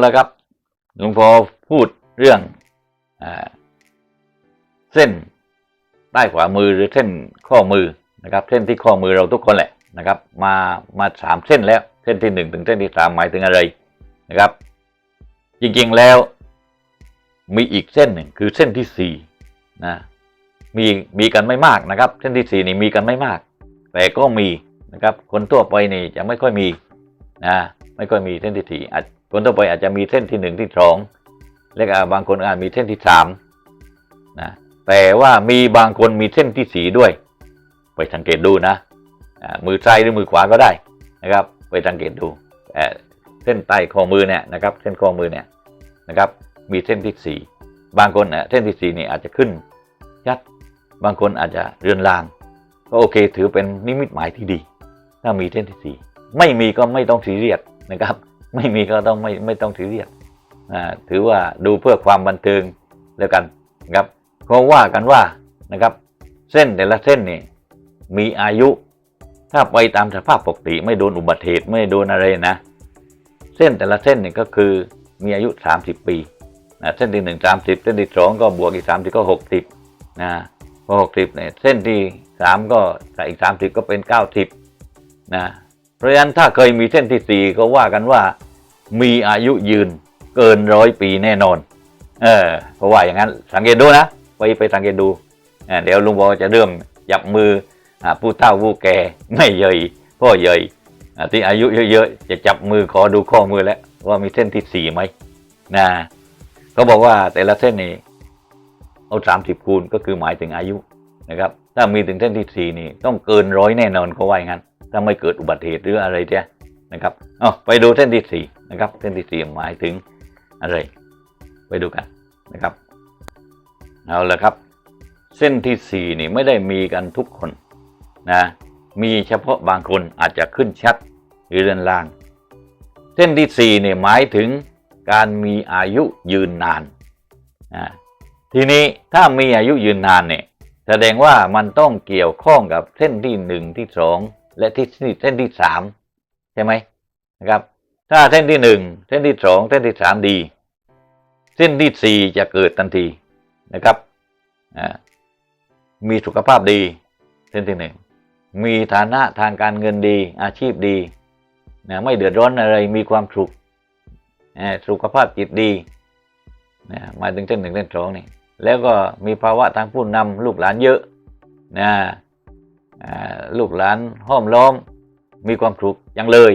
แล้วครับ หลวงพ่อพูดเรื่องอเส้นใต้ขวามือหรือเส้นข้อมือนะครับ เส้นที่ข้อมือเราทุกคนแหละนะครับ มามาสามเส้นแล้ว เส้นที่หนึ่งถึงเส้นที่สามหมายถึงอะไรนะครับ จริงๆแล้ว มีอีกเส้นหนึ่งคือเส้นที่สี่นะมีมีกันไม่มากนะครับ เส้นที่สี่นี่มีกันไม่มาก แต่ก็มีนะครับ คนทั่วไปนี่จะไม่ค่อยมีนะไม่ค่อยมีเส้นที่สี่อาจ คนทั่วไปอาจจะมีเส้นที่หนึ่งที่สองและบางคนอาจมีเส้นที่สามนะแต่ว่ามีบางคนมีเส้นที่สี่ด้วย ไปสังเกตดูนะ มือซ้ายหรือมือขวาก็ได้นะครับ ไปสังเกตดูเส้นใต้ข้อมือเนี่ยนะครับ เส้นข้อมือเนี่ยนะครับ มีเส้นที่สี่บางคนเส้นที่สี่นี่อาจจะขึ้นชัดบางคนอาจจะเรือนราง ก็โอเค ถือเป็นนิมิตหมายที่ดี ถ้ามีเส้นที่สี่ไม่มีก็ไม่ต้องซีเรียสนะครับ ไม่มีก็ต้องไม่ไม่ต้องซีเรียสอ่าถือว่าดูเพื่อความบันเทิงแล้วกันนะครับเพราะว่ากันว่านะครับ เส้นแต่ละเส้นนี่มีอายุ ถ้าไปตามสภาพปกติ ไม่โดนอุบัติเหตุไม่โดนอะไรนะ เส้นแต่ละเส้นนี่ก็คือมีอายุ 30 ปีนะเส้นที่หนึ่งสามสิบเส้นที่สองก็บวกอีกสามสิบก็หกสิบนะพอหกสิบเนี่ยเส้นที่สามก็ถ้าอีกสามสิบก็เป็นเก้าสิบนะ เพราะฉะนั้นถ้าเคยมีเส้นที่สี่ก็ว่ากันว่า มีอายุยืนเกินร้อยปีแน่นอน เออเพราะว่าอย่างนั้นสังเกตดูนะ ไปไปสังเกตดูเเดี๋ยวลุงบอจะเริ่มจับมืออผู้เฒ่าผู้แก่ไม่เยยพ่อเยยที่อายุเยอะๆจะจับมือขอดูข้อมือแล้วว่ามีเส้นที่สี่ไหมนะเขาบอกว่าแต่ละเส้นนี่เอาสามสิบคูณก็คือหมายถึงอายุนะครับ ถ้ามีถึงเส้นที่สี่นี่ต้องเกินร้อยแน่นอนเขาว่าอย่างนั้น ถ้าไม่เกิดอุบัติเหตุหรืออะไรเจ้นะครับเอาไปดูเส้นที่สี่นะครับเส้นที่สี่หมายถึงอะไร ไปดูกันนะครับเอาละครับ เส้นที่สี่นี่ไม่ได้มีกันทุกคนนะมีเฉพาะบางคนอาจจะขึ้นชัดหรือเรือนล่าง เส้นที่สี่เนี่ยหมายถึงการมีอายุยืนนานนะทีนี้ถ้ามีอายุยืนนานเนี่ยแสดงว่ามันต้องเกี่ยวข้องกับเส้นที่หนึ่งที่สอง และที่เส้นที่สามใช่ไหมนะครับ ถ้าเส้นที่หนึ่งเส้นที่สองเส้นที่สามดี เส้นที่สี่จะเกิดทันทีนะครับมีสุขภาพดี เส้นที่หนึ่งมีฐานะทางการเงินดี อาชีพดีนะไม่เดือดร้อนอะไรมีความสุขสุขภาพจิตดีนะหมายถึงเส้นหนึ่งเส้นสองนี่แล้วก็มีภาวะทางผู้นำลูกหลานเยอะนะ ลูกหลานห้อมล้อมมีความสุขอย่างเลย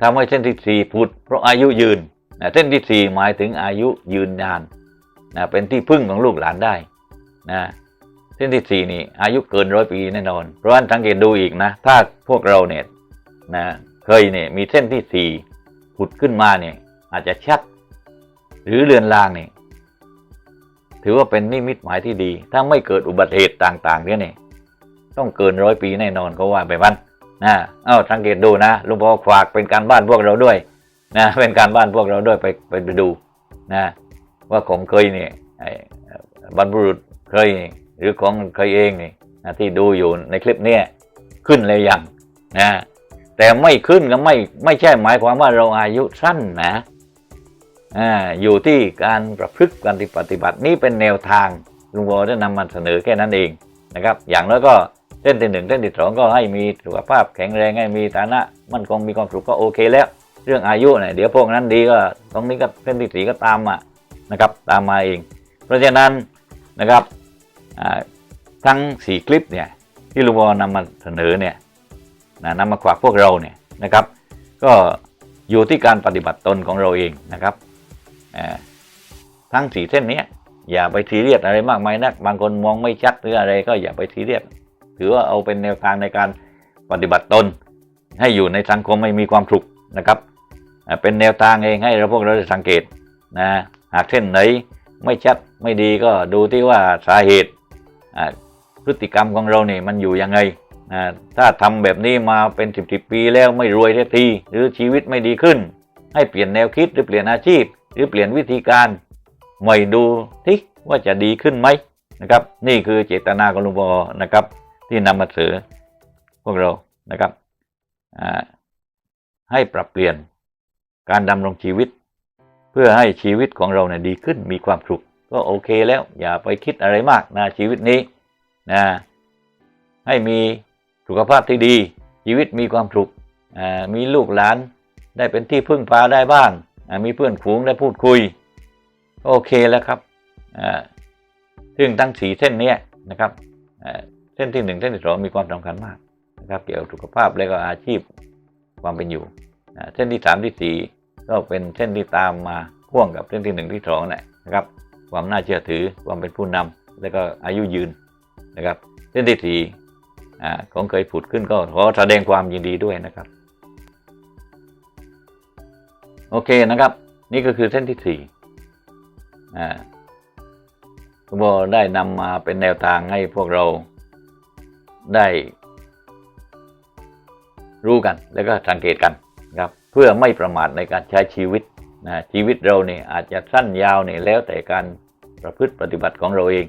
ทำให้เส้นที่สี่ผุดเพราะอายุยืนเส้นที่สี่หมายถึงอายุยืนนานนะเป็นที่พึ่งของลูกหลานได้นะเส้นที่สี่นี่อายุเกินร้อยปีแน่นอน เพราะฉะนั้นสังเกตดูอีกนะ ถ้าพวกเราเนี่ยนะเคยเนี่ยมีเส้นที่สี่ผุดขึ้นมาเนี่ยอาจจะชัด หรือเรือนรางเนี่ยถือว่าเป็นนิมิตหมายที่ดี ถ้าไม่เกิดอุบัติเหตุต่าง ๆ เนี่ยเนี่ย ต้องเกินร้อยปีแน่นอนเขาว่าไปวันนะเอ้าสังเกตดูนะลุงพ่อฝากเป็นการบ้านพวกเราด้วยนะเป็นการบ้านพวกเราด้วยไปไปไปดูนะว่าของเคยเนี่ยบรรพบุรุษเคยหรือของเคยเองนี่นะที่ดูอยู่ในคลิปเนี้ยขึ้นเลยยังนะแต่ไม่ขึ้นก็ไม่ไม่ใช่หมายความว่าเราอายุสั้นนะอ่าอยู่ที่การประพฤติการปฏิบัตินี่เป็นแนวทางลุงวอได้นำมาเสนอแค่นั้นเองนะครับ อย่างน้อยก็ เส้นที่หนึ่งเส้นที่สองก็ให้มีสุขภาพแข็งแรงให้มีฐานะมั่นคงมีความสุขก็โอเคแล้ว เรื่องอายุเนี่ยเดี๋ยวพวกนั้นดีก็ตรงนี้ก็เส้นที่สี่ก็ตามมานะครับตามมาเอง เพราะฉะนั้นนะครับทั้งสี่คลิปเนี่ยที่ลุงวอนำมาเสนอเนี่ยนะนำมาฝากพวกเราเนี่ยนะครับ ก็อยู่ที่การปฏิบัติตนของเราเองนะครับทั้งสี่เส้นนี้อย่าไปทีเรียสอะไรมากมายนัก บางคนมองไม่ชัดหรืออะไรก็อย่าไปทีเรียส ถือว่าเอาเป็นแนวทางในการปฏิบัติตน ให้อยู่ในสังคมไม่มีความสุขนะครับ เป็นแนวทางเองให้เราพวกเราได้สังเกตนะหากเส้นไหนไม่ชัดไม่ดีก็ดูที่ว่าสาเหตุพฤติกรรมของเราเนี่ยมันอยู่ยังไงถ้าทำแบบนี้มาเป็นสิบสิบปีแล้วไม่รวยสักทีหรือชีวิตไม่ดีขึ้น ให้เปลี่ยนแนวคิดหรือเปลี่ยนอาชีพ หรือเปลี่ยนวิธีการใหม่ดูที่ว่าจะดีขึ้นไหมนะครับ นี่คือเจตนาของหลวงพ่อนะครับ ที่นำมาเสนอพวกเรานะครับให้ปรับเปลี่ยนการดำรงชีวิต เพื่อให้ชีวิตของเราเนี่ยดีขึ้นมีความสุขก็โอเคแล้ว อย่าไปคิดอะไรมากนะชีวิตนี้นะให้มีสุขภาพที่ดี ชีวิตมีความสุขมีลูกหลานได้เป็นที่พึ่งพาได้บ้างมีเพื่อนฝูงได้พูดคุยก็โอเคแล้วครับอ่าซึ่งทั้งสีเส้นนี้นะครับ เส้นที่หนึ่งเส้นที่สองมีความสำคัญมากนะครับ เกี่ยวกับสุขภาพและก็อาชีพความเป็นอยู่เส้นที่สามที่สี่ก็เป็นเส้นที่ตามมาพ่วงกับเส้นที่หนึ่งที่สองนั่นแหละนะครับ ความน่าเชื่อถือความเป็นผู้นำและก็อายุยืนนะครับ เส้นที่สี่ของเคยผุดขึ้นก็ขอแสดงความยินดีด้วยนะครับ โอเคนะครับ นี่ก็คือเส้นที่สี่อ่าคุณโบได้นำมาเป็นแนวทางให้พวกเรา ได้รู้กันแล้วก็สังเกตกันนะครับเพื่อไม่ประมาทในการใช้ชีวิตนะชีวิตเราเนี่ยอาจจะสั้นยาวเนี่ยแล้วแต่การประพฤติปฏิบัติของเราเอง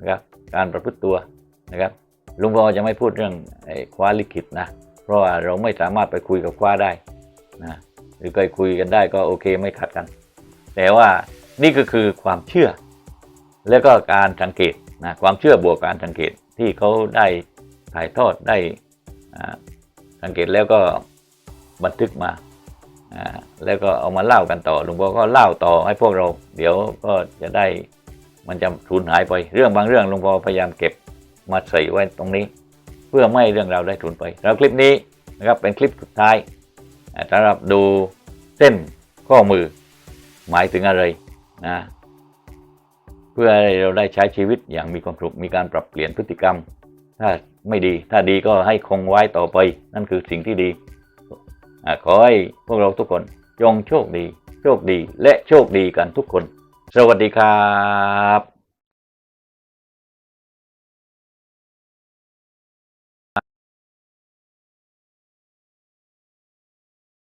นะครับการประพฤติตัวนะครับลุงพอจะไม่พูดเรื่องไอ้คว้าลิขิตนะเพราะว่าเราไม่สามารถไปคุยกับคว้าได้นะหรือเคยคุยกันได้ก็โอเคไม่ขัดกัน แต่ว่านี่ก็คือความเชื่อ แล้วก็การสังเกตนะความเชื่อบวกการสังเกตที่เขาได้ ถ่ายทอดได้สังเกตแล้วก็บันทึกมา แล้วก็เอามาเล่ากันต่อหลวงพ่อก็เล่าต่อให้พวกเรา เดี๋ยวก็จะได้มันจะสูญหายไป เรื่องบางเรื่องหลวงพ่อพยายามเก็บมาใส่ไว้ตรงนี้ เพื่อไม่ให้เรื่องราวได้สูญไป แล้วคลิปนี้นะครับเป็นคลิปสุดท้ายสำหรับดูเส้นข้อมือหมายถึงอะไรนะเพื่อให้เราได้ใช้ชีวิตอย่างมีความสุขมีการปรับเปลี่ยนพฤติกรรม ถ้า ไม่ดี ถ้าดีก็ให้คงไว้ต่อไป นั่นคือสิ่งที่ดีอขอให้พวกเราทุกคนจงโชคดี โชคดีและโชคดีกันทุกคน สวัสดีครับ